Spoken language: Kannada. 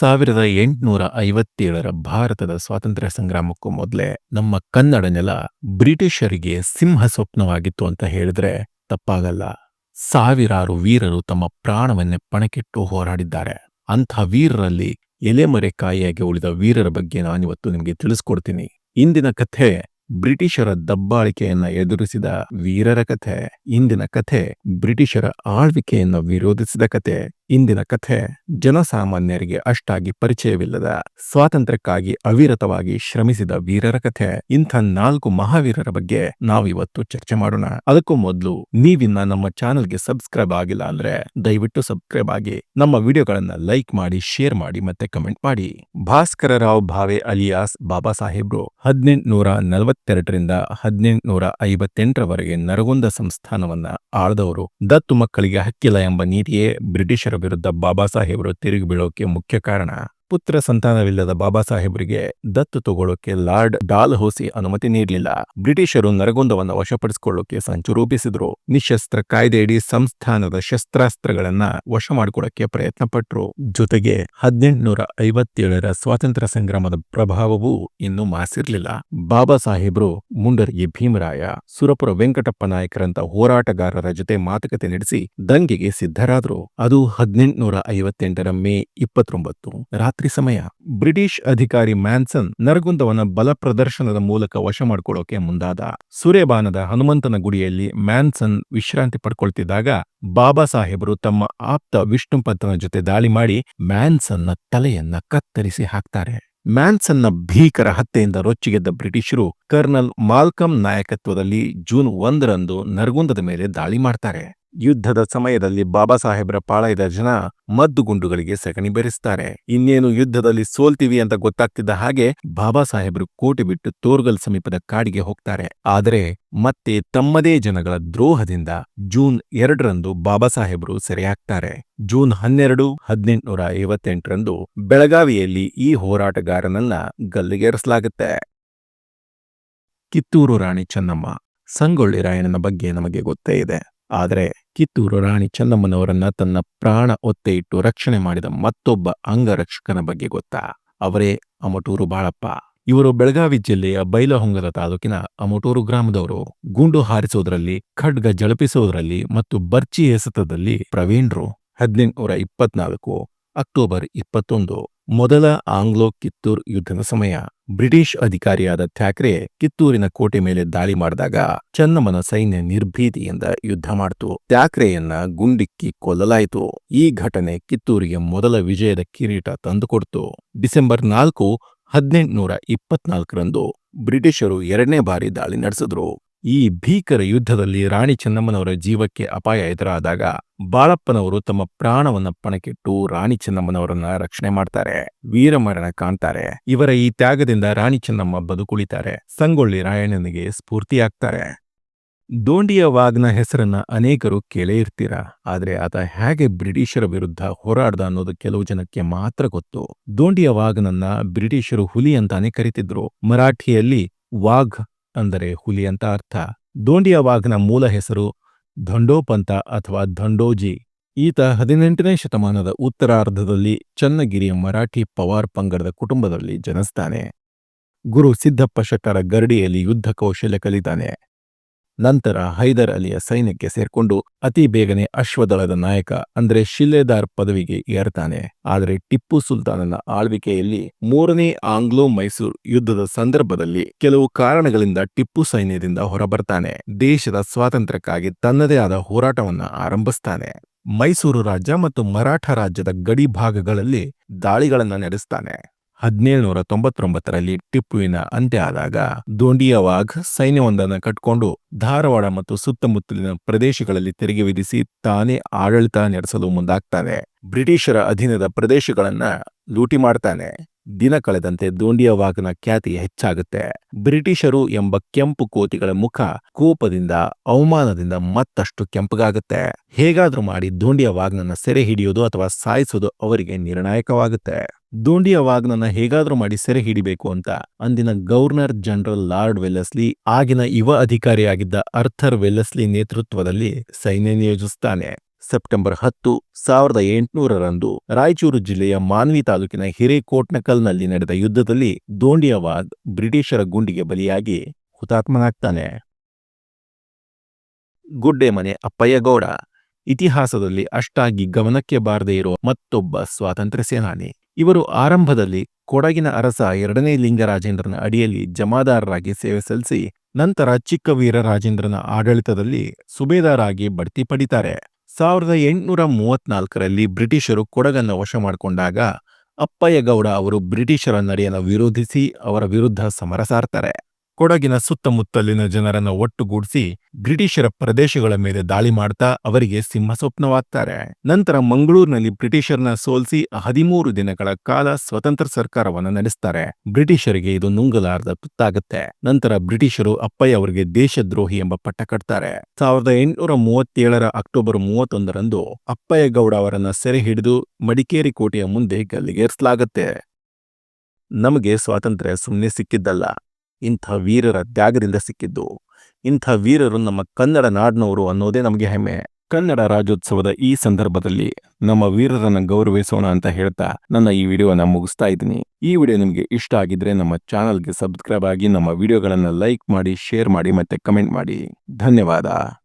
ಸಾವಿರದ ಎಂಟುನೂರ ಐವತ್ತೇಳರ ಭಾರತದ ಸ್ವಾತಂತ್ರ್ಯ ಸಂಗ್ರಾಮಕ್ಕೂ ಮೊದಲೇ ನಮ್ಮ ಕನ್ನಡ ನೆಲ ಬ್ರಿಟಿಷರಿಗೆ ಸಿಂಹ ಸ್ವಪ್ನವಾಗಿತ್ತು ಅಂತ ಹೇಳಿದ್ರೆ ತಪ್ಪಾಗಲ್ಲ. ಸಾವಿರಾರು ವೀರರು ತಮ್ಮ ಪ್ರಾಣವನ್ನೇ ಪಣಕ್ಕಿಟ್ಟು ಹೋರಾಡಿದ್ದಾರೆ. ಅಂಥ ವೀರರಲ್ಲಿ ಎಲೆಮರೆಕಾಯಿಯಾಗಿ ಉಳಿದ ವೀರರ ಬಗ್ಗೆ ನಾನಿವತ್ತು ನಿಮಗೆ ತಿಳಿಸ್ಕೊಡ್ತೀನಿ. ಇಂದಿನ ಕಥೆ ಬ್ರಿಟಿಷರ ದಬ್ಬಾಳಿಕೆಯನ್ನ ಎದುರಿಸಿದ ವೀರರ ಕಥೆ, ಇಂದಿನ ಕಥೆ ಬ್ರಿಟಿಷರ ಆಳ್ವಿಕೆಯನ್ನ ವಿರೋಧಿಸಿದ ಕಥೆ. ಇಂದಿನ ಕಥೆ ಜನಸಾಮಾನ್ಯರಿಗೆ ಅಷ್ಟಾಗಿ ಪರಿಚಯವಿಲ್ಲದ ಸ್ವಾತಂತ್ರ್ಯಕ್ಕಾಗಿ ಅವಿರತವಾಗಿ ಶ್ರಮಿಸಿದ ವೀರರ ಕಥೆ, ಇಂಥ ನಾಲ್ಕು ಮಹಾವೀರರ ಬಗ್ಗೆ ನಾವಿವತ್ತು ಚರ್ಚೆ ಮಾಡೋಣ. ಅದಕ್ಕೂ ಮೊದಲು ನೀವಿನ್ನ ನಮ್ಮ ಚಾನೆಲ್ಗೆ ಸಬ್ಸ್ಕ್ರೈಬ್ ಆಗಿಲ್ಲ ಅಂದ್ರೆ ದಯವಿಟ್ಟು ಸಬ್ಸ್ಕ್ರೈಬ್ ಆಗಿ, ನಮ್ಮ ವಿಡಿಯೋಗಳನ್ನ ಲೈಕ್ ಮಾಡಿ, ಶೇರ್ ಮಾಡಿ ಮತ್ತೆ ಕಮೆಂಟ್ ಮಾಡಿ. ಭಾಸ್ಕರ ರಾವ್ ಭಾವೆ ಅಲಿಯಾಸ್ ಬಾಬಾ ಸಾಹೇಬ್ರು ಹದಿನೆಂಟುನೂರ ನಲವತ್ತೆರಡರಿಂದ ಹದಿನೆಂಟುನೂರ ಐವತ್ತೆಂಟರವರೆಗೆ ನರಗುಂದ ಸಂಸ್ಥಾನವನ್ನ ಆಳ್ದವರು ದತ್ತು ಮಕ್ಕಳಿಗೆ ಹಕ್ಕಿಲ್ಲ ಎಂಬ ನೀತಿಯೇ ಬ್ರಿಟಿಷರ ವಿರುದ್ಧ ಬಾಬಾ ಸಾಹೇಬರು ತಿರುಗಿ ಬೀಳೋಕೆ ಮುಖ್ಯ ಕಾರಣ ಪುತ್ರ ಸಂತಾನವಿಲ್ಲದ ಬಾಬಾ ಸಾಹೇಬರಿಗೆ ದತ್ತು ತಗೊಳ್ಳೋಕೆ ಲಾರ್ಡ್ ಡಾಲ್ ಹೋಸಿ ಅನುಮತಿ ನೀಡಲಿಲ್ಲ. ಬ್ರಿಟಿಷರು ನರಗುಂದವನ್ನು ವಶಪಡಿಸಿಕೊಳ್ಳೋಕೆ ಸಂಚು ರೂಪಿಸಿದ್ರು. ನಿಶಸ್ತ್ರ ಕಾಯ್ದೆಯಡಿ ಸಂಸ್ಥಾನದ ಶಸ್ತ್ರಾಸ್ತ್ರಗಳನ್ನ ವಶ ಮಾಡಿಕೊಳ್ಳಕ್ಕೆ ಪ್ರಯತ್ನ ಪಟ್ಟರು ಜೊತೆಗೆ ಹದಿನೆಂಟುನೂರ ಐವತ್ತೇಳರ ಸ್ವಾತಂತ್ರ್ಯ ಸಂಗ್ರಾಮದ ಪ್ರಭಾವವೂ ಇನ್ನೂ ಮಾಸಿರ್ಲಿಲ್ಲ. ಬಾಬಾ ಸಾಹೇಬ್ರು ಮುಂಡರಿಗೆ ಭೀಮರಾಯ, ಸುರಪುರ ವೆಂಕಟಪ್ಪ ನಾಯಕರಂತ ಹೋರಾಟಗಾರರ ಜೊತೆ ಮಾತುಕತೆ ನಡೆಸಿ ದಂಗೆಗೆ ಸಿದ್ಧರಾದ್ರು. ಅದು ಹದಿನೆಂಟುನೂರ ಐವತ್ತೆಂಟರ ಮೇ ಇಪ್ಪತ್ತೊಂಬತ್ತು. ರಾತ್ರಿ ಸಮಯ ಬ್ರಿಟಿಷ್ ಅಧಿಕಾರಿ ಮ್ಯಾನ್ಸನ್ ನರಗುಂದವನ ಬಲ ಪ್ರದರ್ಶನದ ಮೂಲಕ ವಶ ಮಾಡಿಕೊಳ್ಳೋಕೆ ಮುಂದಾದ ಸುರೇಬಾನದ ಹನುಮಂತನ ಗುಡಿಯಲ್ಲಿ ಮ್ಯಾನ್ಸನ್ ವಿಶ್ರಾಂತಿ ಪಡ್ಕೊಳ್ತಿದ್ದಾಗ ಬಾಬಾ ಸಾಹೇಬರು ತಮ್ಮ ಆಪ್ತ ವಿಷ್ಣುಪಂತನ ಜೊತೆ ದಾಳಿ ಮಾಡಿ ಮ್ಯಾನ್ಸನ್ನ ತಲೆಯನ್ನ ಕತ್ತರಿಸಿ ಹಾಕ್ತಾರೆ. ಮ್ಯಾನ್ಸನ್ನ ಭೀಕರ ಹತ್ಯೆಯಿಂದ ರೊಚ್ಚಿಗೆದ್ದ ಬ್ರಿಟಿಷರು ಕರ್ನಲ್ ಮಾಲ್ಕಮ್ ನಾಯಕತ್ವದಲ್ಲಿ ಜೂನ್ ಒಂದರಂದು ನರಗುಂದದ ಮೇಲೆ ದಾಳಿ ಮಾಡ್ತಾರೆ. ಯುದ್ಧದ ಸಮಯದಲ್ಲಿ ಬಾಬಾ ಸಾಹೇಬ್ರ ಪಾಳಯದ ಜನ ಮದ್ದುಗುಂಡುಗಳಿಗೆ ಸಗಣಿ ಬೆರೆಸ್ತಾರೆ. ಇನ್ನೇನು ಯುದ್ಧದಲ್ಲಿ ಸೋಲ್ತೀವಿ ಅಂತ ಗೊತ್ತಾಗ್ತಿದ್ದ ಹಾಗೆ ಬಾಬಾ ಸಾಹೇಬ್ರು ಕೋಟೆ ಬಿಟ್ಟು ತೋರ್ಗಲ್ ಸಮೀಪದ ಕಾಡಿಗೆ ಹೋಗ್ತಾರೆ. ಆದರೆ ಮತ್ತೆ ತಮ್ಮದೇ ಜನಗಳ ದ್ರೋಹದಿಂದ ಜೂನ್ ಎರಡರಂದು ಬಾಬಾ ಸಾಹೇಬ್ರು ಸೆರೆಯಾಗ್ತಾರೆ. ಜೂನ್ ಹನ್ನೆರಡು, ಹದಿನೆಂಟುನೂರ ಐವತ್ತೆಂಟರಂದು ಬೆಳಗಾವಿಯಲ್ಲಿ ಈ ಹೋರಾಟಗಾರನನ್ನ ಗಲ್ಲಿಗೇರಿಸಲಾಗುತ್ತೆ. ಕಿತ್ತೂರು ರಾಣಿ ಚೆನ್ನಮ್ಮ, ಸಂಗೊಳ್ಳಿ ರಾಯಣ್ಣನ ಬಗ್ಗೆ ನಮಗೆ ಗೊತ್ತೇ ಇದೆ. ಆದರೆ ಕಿತ್ತೂರು ರಾಣಿ ಚೆನ್ನಮ್ಮನವರನ್ನ ತನ್ನ ಪ್ರಾಣ ಒತ್ತೆ ಇಟ್ಟು ರಕ್ಷಣೆ ಮಾಡಿದ ಮತ್ತೊಬ್ಬ ಅಂಗರಕ್ಷಕನ ಬಗ್ಗೆ ಗೊತ್ತಾ? ಅವರೇ ಅಮಟೂರು ಬಾಳಪ್ಪ. ಇವರು ಬೆಳಗಾವಿ ಜಿಲ್ಲೆಯ ಬೈಲಹೊಂಗದ ತಾಲೂಕಿನ ಅಮಟೂರು ಗ್ರಾಮದವರು. ಗುಂಡು ಹಾರಿಸೋದ್ರಲ್ಲಿ, ಖಡ್ಗ ಜಳಪಿಸೋದ್ರಲ್ಲಿ ಮತ್ತು ಬರ್ಚಿ ಎಸೆತದಲ್ಲಿ ಪ್ರವೀಣ್ರು. ಹದಿನೆಂಟುನೂರ ಇಪ್ಪತ್ನಾಲ್ಕು ಅಕ್ಟೋಬರ್ ಇಪ್ಪತ್ತೊಂದು, ಮೊದಲ ಆಂಗ್ಲೋ ಕಿತ್ತೂರ್ ಯುದ್ಧದ ಸಮಯ. ಬ್ರಿಟಿಷ್ ಅಧಿಕಾರಿಯಾದ ಥ್ಯಾಕ್ರೆ ಕಿತ್ತೂರಿನ ಕೋಟೆ ಮೇಲೆ ದಾಳಿ ಮಾಡಿದಾಗ ಚೆನ್ನಮ್ಮನ ಸೈನ್ಯ ನಿರ್ಭೀತಿಯಿಂದ ಯುದ್ಧ ಮಾಡಿತು. ಥ್ಯಾಕ್ರೆಯನ್ನ ಗುಂಡಿಕ್ಕಿ ಕೊಲ್ಲಲಾಯಿತು. ಈ ಘಟನೆ ಕಿತ್ತೂರಿಗೆ ಮೊದಲ ವಿಜಯದ ಕಿರೀಟ ತಂದುಕೊಡ್ತು. ಡಿಸೆಂಬರ್ ನಾಲ್ಕು, ಹದಿನೆಂಟುನೂರ ಇಪ್ಪತ್ನಾಲ್ಕರಂದು ಬ್ರಿಟಿಷರು ಎರಡನೇ ಬಾರಿ ದಾಳಿ ನಡೆಸಿದ್ರು. ಈ ಭೀಕರ ಯುದ್ಧದಲ್ಲಿ ರಾಣಿ ಚೆನ್ನಮ್ಮನವರ ಜೀವಕ್ಕೆ ಅಪಾಯ ಎದುರಾದಾಗ ಬಾಳಪ್ಪನವರು ತಮ್ಮ ಪ್ರಾಣವನ್ನ ಪಣಕ್ಕಿಟ್ಟು ರಾಣಿ ಚೆನ್ನಮ್ಮನವರನ್ನ ರಕ್ಷಣೆ ಮಾಡ್ತಾರೆ, ವೀರಮರಣ ಕಾಣ್ತಾರೆ. ಇವರ ಈ ತ್ಯಾಗದಿಂದ ರಾಣಿ ಚೆನ್ನಮ್ಮ ಬದುಕುಳಿತಾರೆ, ಸಂಗೊಳ್ಳಿ ರಾಯಣ್ಣನಿಗೆ ಸ್ಫೂರ್ತಿಯಾಗ್ತಾರೆ. ದೋಂಡಿಯ ವಾಗ್ನ ಹೆಸರನ್ನ ಅನೇಕರು ಕೇಳೇ ಇರ್ತೀರ, ಆದ್ರೆ ಆತ ಹೇಗೆ ಬ್ರಿಟಿಷರ ವಿರುದ್ಧ ಹೋರಾಡ್ದ ಅನ್ನೋದು ಕೆಲವು ಜನಕ್ಕೆ ಮಾತ್ರ ಗೊತ್ತು. ದೋಂಡಿಯ ವಾಗ್ನನ್ನ ಬ್ರಿಟಿಷರು ಹುಲಿ ಅಂತಾನೆ ಕರಿತಿದ್ರು. ಮರಾಠಿಯಲ್ಲಿ ವಾಘ್ ಅಂದರೆ ಹುಲಿ ಅಂತ ಅರ್ಥ. ದೋಂಡಿಯ ವಾಘ್ನ ಮೂಲ ಹೆಸರು ಧಂಡೋಪಂತ ಅಥವಾ ಧಂಡೋಜಿ. ಈತ ಹದಿನೆಂಟನೇ ಶತಮಾನದ ಉತ್ತರಾರ್ಧದಲ್ಲಿ ಚನ್ನಗಿರಿಯ ಮರಾಠಿ ಪವಾರ್ ಪಂಗಡದ ಕುಟುಂಬದಲ್ಲಿ ಜನಿಸ್ತಾನೆ. ಗುರು ಸಿದ್ದಪ್ಪ ಶೆಟ್ಟರ ಗರಡಿಯಲ್ಲಿ ಯುದ್ಧ ಕೌಶಲ್ಯ ಕಲಿತಾನೆ. ನಂತರ ಹೈದರ್ ಅಲಿಯ ಸೈನ್ಯಕ್ಕೆ ಸೇರ್ಕೊಂಡು ಅತಿ ಬೇಗನೆ ಅಶ್ವದಳದ ನಾಯಕ ಅಂದ್ರೆ ಶಿಲ್ಲೆದಾರ್ ಪದವಿಗೆ ಏರ್ತಾನೆ. ಆದರೆ ಟಿಪ್ಪು ಸುಲ್ತಾನನ ಆಳ್ವಿಕೆಯಲ್ಲಿ ಮೂರನೇ ಆಂಗ್ಲೋ ಮೈಸೂರು ಯುದ್ಧದ ಸಂದರ್ಭದಲ್ಲಿ ಕೆಲವು ಕಾರಣಗಳಿಂದ ಟಿಪ್ಪು ಸೈನ್ಯದಿಂದ ಹೊರಬರ್ತಾನೆ. ದೇಶದ ಸ್ವಾತಂತ್ರ್ಯಕ್ಕಾಗಿ ತನ್ನದೇ ಆದ ಹೋರಾಟವನ್ನ ಆರಂಭಿಸ್ತಾನೆ. ಮೈಸೂರು ರಾಜ್ಯ ಮತ್ತು ಮರಾಠ ರಾಜ್ಯದ ಗಡಿ ಭಾಗಗಳಲ್ಲಿ ದಾಳಿಗಳನ್ನ ನಡೆಸ್ತಾನೆ. ಹದಿನೇಳುನೂರ ತೊಂಬತ್ತೊಂಬತ್ತರಲ್ಲಿ ಟಿಪ್ಪುವಿನ ಅಂತ್ಯ ಆದಾಗ ದೋಂಡಿಯವಾಘ್ ಸೈನ್ಯವೊಂದನ್ನು ಕಟ್ಕೊಂಡು ಧಾರವಾಡ ಮತ್ತು ಸುತ್ತಮುತ್ತಲಿನ ಪ್ರದೇಶಗಳಲ್ಲಿ ತೆರಿಗೆ ವಿಧಿಸಿ ತಾನೇ ಆಡಳಿತ ನಡೆಸಲು ಮುಂದಾಗ್ತಾನೆ. ಬ್ರಿಟಿಷರ ಅಧೀನದ ಪ್ರದೇಶಗಳನ್ನ ಲೂಟಿ ಮಾಡ್ತಾನೆ. ದಿನ ಕಳೆದಂತೆ ದೋಂಡಿಯವಾಗ್ನ ಖ್ಯಾತಿ ಹೆಚ್ಚಾಗುತ್ತೆ. ಬ್ರಿಟಿಷರು ಎಂಬ ಕೆಂಪು ಕೋತಿಗಳ ಮುಖ ಕೋಪದಿಂದ, ಅವಮಾನದಿಂದ ಮತ್ತಷ್ಟು ಕೆಂಪಗಾಗುತ್ತೆ. ಹೇಗಾದ್ರೂ ಮಾಡಿ ದೋಂಡಿಯವಾಗ್ನನ್ನ ಸೆರೆ ಹಿಡಿಯೋದು ಅಥವಾ ಸಾಯಿಸೋದು ಅವರಿಗೆ ನಿರ್ಣಾಯಕವಾಗುತ್ತೆ. ದೋಂಡಿಯವಾಗ್ನನ್ನ ಹೇಗಾದ್ರೂ ಮಾಡಿ ಸೆರೆ ಹಿಡಿಬೇಕು ಅಂತ ಅಂದಿನ ಗವರ್ನರ್ ಜನರಲ್ ಲಾರ್ಡ್ ವೆಲ್ಲಸ್ಲಿ, ಆಗಿನ ಯುವ ಅಧಿಕಾರಿಯಾಗಿದ್ದ ಅರ್ಥರ್ ವೆಲ್ಲಸ್ಲಿ ನೇತೃತ್ವದಲ್ಲಿ ಸೈನ್ಯ ನಿಯೋಜಿಸುತ್ತಾನೆ ಸೆಪ್ಟೆಂಬರ್ ಹತ್ತು, ಸಾವಿರದ ಎಂಟುನೂರರಂದು ರಾಯಚೂರು ಜಿಲ್ಲೆಯ ಮಾನ್ವಿ ತಾಲೂಕಿನ ಹಿರೇಕೋಟ್ನಕಲ್ನಲ್ಲಿ ನಡೆದ ಯುದ್ಧದಲ್ಲಿ ದೋಂಡಿಯವಾದ್ ಬ್ರಿಟಿಷರ ಗುಂಡಿಗೆ ಬಲಿಯಾಗಿ ಹುತಾತ್ಮನಾಗ್ತಾನೆ. ಗುಡ್ಡೆಮನೆ ಅಪ್ಪಯ್ಯಗೌಡ, ಇತಿಹಾಸದಲ್ಲಿ ಅಷ್ಟಾಗಿ ಗಮನಕ್ಕೆ ಬಾರದೇ ಇರುವ ಮತ್ತೊಬ್ಬ ಸ್ವಾತಂತ್ರ್ಯ ಸೇನಾನಿ. ಇವರು ಆರಂಭದಲ್ಲಿ ಕೊಡಗಿನ ಅರಸ ಎರಡನೇ ಲಿಂಗರಾಜೇಂದ್ರನ ಅಡಿಯಲ್ಲಿ ಜಮಾದಾರರಾಗಿ ಸೇವೆ ಸಲ್ಲಿಸಿ, ನಂತರ ಚಿಕ್ಕವೀರ ರಾಜೇಂದ್ರನ ಆಡಳಿತದಲ್ಲಿ ಸುಬೇದಾರಾಗಿ ಬಡ್ತಿ ಪಡಿತಾರೆ. ಸಾವಿರದ ಎಂಟುನೂರ ಮೂವತ್ನಾಲ್ಕರಲ್ಲಿ ಬ್ರಿಟಿಷರು ಕೊಡಗನ್ನು ವಶ ಮಾಡಿಕೊಂಡಾಗ, ಅಪ್ಪಯ್ಯಗೌಡ ಅವರು ಬ್ರಿಟಿಷರ ನಡೆಯನ್ನು ವಿರೋಧಿಸಿ ಅವರ ವಿರುದ್ಧ ಸಮರ ಸಾರ್ತಾರೆ. ಕೊಡಗಿನ ಸುತ್ತಮುತ್ತಲಿನ ಜನರನ್ನು ಒಟ್ಟುಗೂಡಿಸಿ ಬ್ರಿಟಿಷರ ಪ್ರದೇಶಗಳ ಮೇಲೆ ದಾಳಿ ಮಾಡ್ತಾ ಅವರಿಗೆ ಸಿಂಹಸ್ವಪ್ನವಾಗ್ತಾರೆ. ನಂತರ ಮಂಗಳೂರಿನಲ್ಲಿ ಬ್ರಿಟಿಷರನ್ನ ಸೋಲಿಸಿ ಹದಿಮೂರು ದಿನಗಳ ಕಾಲ ಸ್ವತಂತ್ರ ಸರ್ಕಾರವನ್ನು ನಡೆಸ್ತಾರೆ. ಬ್ರಿಟಿಷರಿಗೆ ಇದು ನುಂಗಲಾರದ ತುತ್ತಾಗುತ್ತೆ. ನಂತರ ಬ್ರಿಟಿಷರು ಅಪ್ಪಯ್ಯ ಅವರಿಗೆ ದೇಶದ್ರೋಹಿ ಎಂಬ ಪಟ್ಟ ಕಟ್ತಾರೆ. ಸಾವಿರದ ಎಂಟುನೂರ ಮೂವತ್ತೇಳರ ಅಕ್ಟೋಬರ್ ಮೂವತ್ತೊಂದರಂದು ಅಪ್ಪಯ್ಯಗೌಡ ಅವರನ್ನ ಸೆರೆ ಹಿಡಿದು ಮಡಿಕೇರಿ ಕೋಟೆಯ ಮುಂದೆ ಗಲ್ಲಿಗೇರಿಸಲಾಗುತ್ತೆ. ನಮಗೆ ಸ್ವಾತಂತ್ರ್ಯ ಸುಮ್ಮನೆ ಸಿಕ್ಕಿದ್ದಲ್ಲ. ಇಂಥ ವೀರರ ತ್ಯಾಗದಿಂದ ಸಿಕ್ಕಿದ್ದು. ಇಂಥ ವೀರರು ನಮ್ಮ ಕನ್ನಡ ನಾಡಿನವರು ಅನ್ನೋದೇ ನಮಗೆ ಹೆಮ್ಮೆ. ಕನ್ನಡ ರಾಜ್ಯೋತ್ಸವದ ಈ ಸಂದರ್ಭದಲ್ಲಿ ನಮ್ಮ ವೀರರನ್ನ ಗೌರವಿಸೋಣ ಅಂತ ಹೇಳ್ತಾ ನನ್ನ ಈ ವಿಡಿಯೋನ ಮುಗಿಸ್ತಾ ಇದ್ದೀನಿ. ಈ ವಿಡಿಯೋ ನಿಮಗೆ ಇಷ್ಟ ಆಗಿದ್ರೆ ನಮ್ಮ ಚಾನಲ್ಗೆ ಸಬ್ಸ್ಕ್ರೈಬ್ ಆಗಿ ನಮ್ಮ ವಿಡಿಯೋಗಳನ್ನು ಲೈಕ್ ಮಾಡಿ, ಶೇರ್ ಮಾಡಿ ಮತ್ತೆ ಕಮೆಂಟ್ ಮಾಡಿ. ಧನ್ಯವಾದ.